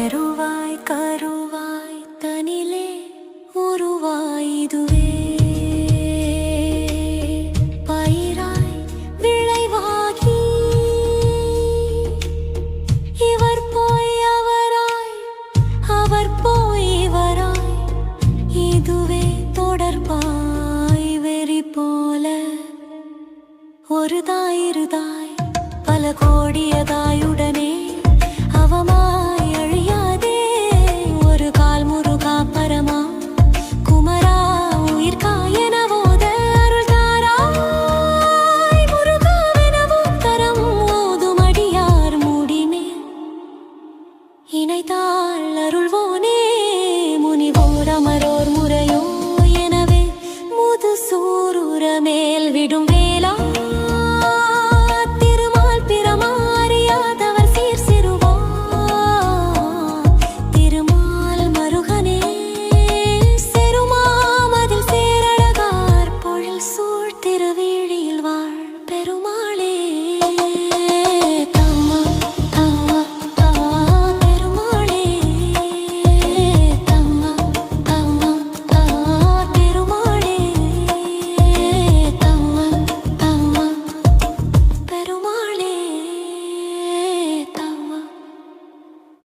எருவாய் ஒரு தாய் இருதாய் பல கோடியதாயுடனே அவமாய் அழியாதே. ஒரு கால் முருகா பரமா குமரா உயிர்கா எனவோத அருள் தாராய் முருகாவெனவும் தரம் ஓதும் அடியார் மூடினேன் இணைத்தாள் அருள்வோ